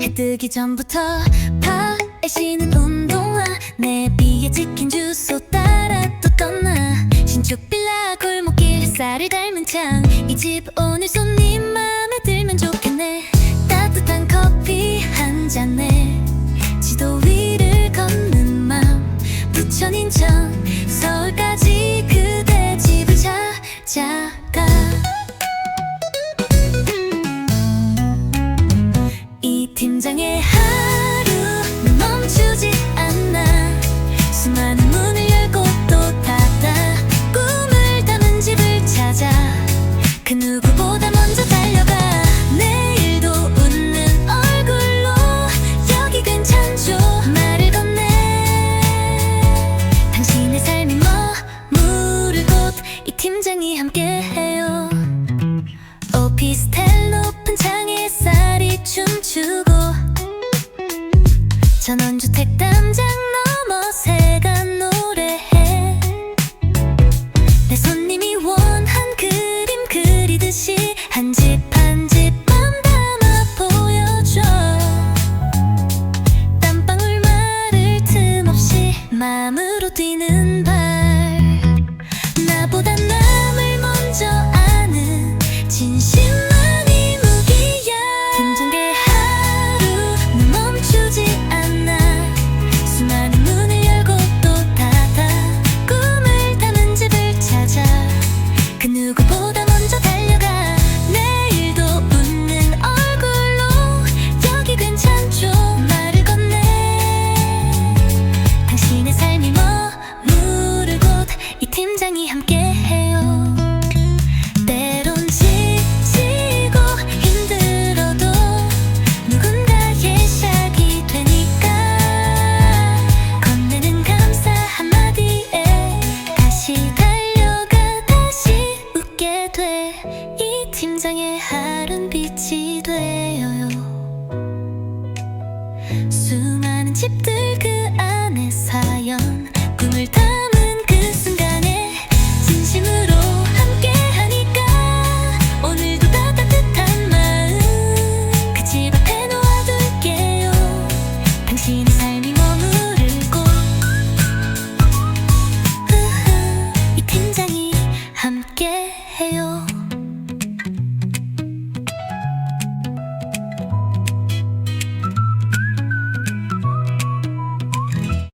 해 뜨기 전부터 파애쉬는 운동화 내 비에 찍힌 주소 따라 또 떠나. 신축 빌라 골목길 햇살을 닮은 창 인천 서울까지 그대 집을 찾아가. 이 팀장의 삶이 머무를 곳 이 팀장이 함께해요. 오피스텔 높은 창에 쌀이 춤추고 전원주택 담장 넘어 새가 노래해. 내 손님이 원한 그림 그리듯이 한 집 한 집 맘 담아 보여줘. 땀방울 마를 틈 없이 마음으로 뛰는 이 팀장의 하른 빛이 되어요. 수많은 집들